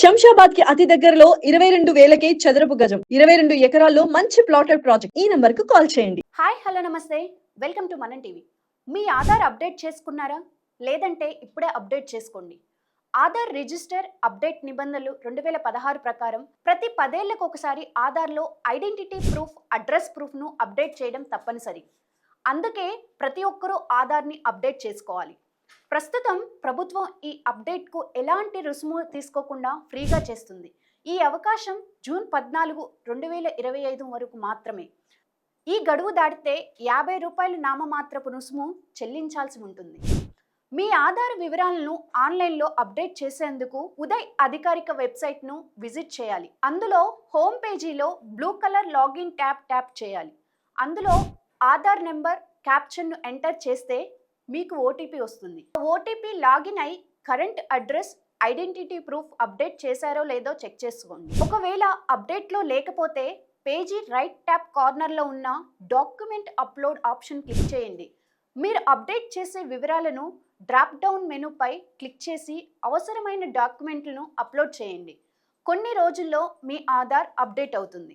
శంషాబాద్కి అతి దగ్గరలో ఇరవై రెండు వేలకే చదరపు గజం ఇరవై రెండు ఎకరాల్లో మంచి ప్లాటెడ్ ప్రాజెక్ట్. ఈ నంబర్కు కాల్ చేయండి. హాయ్ హలో నమస్తే. Welcome to Manam TV. Me Aadhaar update చేసుకున్నారా? లేదంటే ఇప్పుడే అప్డేట్ చేసుకోండి. ఆధార్ రిజిస్టర్ అప్డేట్ నిబంధనలు రెండు వేల పదహారు ప్రకారం ప్రతి పదేళ్ళకు ఒకసారి ఆధార్లో ఐడెంటిటీ ప్రూఫ్ అడ్రస్ ప్రూఫ్ను అప్డేట్ చేయడం తప్పనిసరి. అందుకే ప్రతి ఒక్కరూ ఆధార్ని అప్డేట్ చేసుకోవాలి. ప్రస్తుతం ప్రభుత్వం ఈ అప్డేట్కు ఎలాంటి రుసుము తీసుకోకుండా ఫ్రీగా చేస్తుంది. ఈ అవకాశం జూన్ పద్నాలుగు రెండు వేల ఇరవై ఐదు వరకు మాత్రమే. ఈ గడువు దాటితే యాభై రూపాయలు నామమాత్రపు రుసుము చెల్లించాల్సి ఉంటుంది. మీ ఆధార్ వివరాలను ఆన్లైన్లో అప్డేట్ చేసేందుకు ఉదయ్ అధికారిక వెబ్సైట్ను విజిట్ చేయాలి. అందులో హోమ్ పేజీలో blue colour login tap tap చేయాలి. అందులో ఆధార్ నెంబర్ క్యాప్షన్ను ఎంటర్ చేస్తే మీకు ఓటీపీ వస్తుంది. ఓటీపీ లాగిన్ అయి current address identity proof update చేశారో లేదో చెక్ చేసుకోండి. ఒకవేళ అప్డేట్లో లేకపోతే పేజీ రైట్ ట్యాప్ కార్నర్లో ఉన్న డాక్యుమెంట్ అప్లోడ్ ఆప్షన్ క్లిక్ చేయండి. మీరు అప్డేట్ చేసే వివరాలను డ్రాప్ డౌన్ మెనూపై క్లిక్ చేసి అవసరమైన డాక్యుమెంట్లను అప్లోడ్ చేయండి. కొన్ని రోజుల్లో మీ ఆధార్ అప్డేట్ అవుతుంది.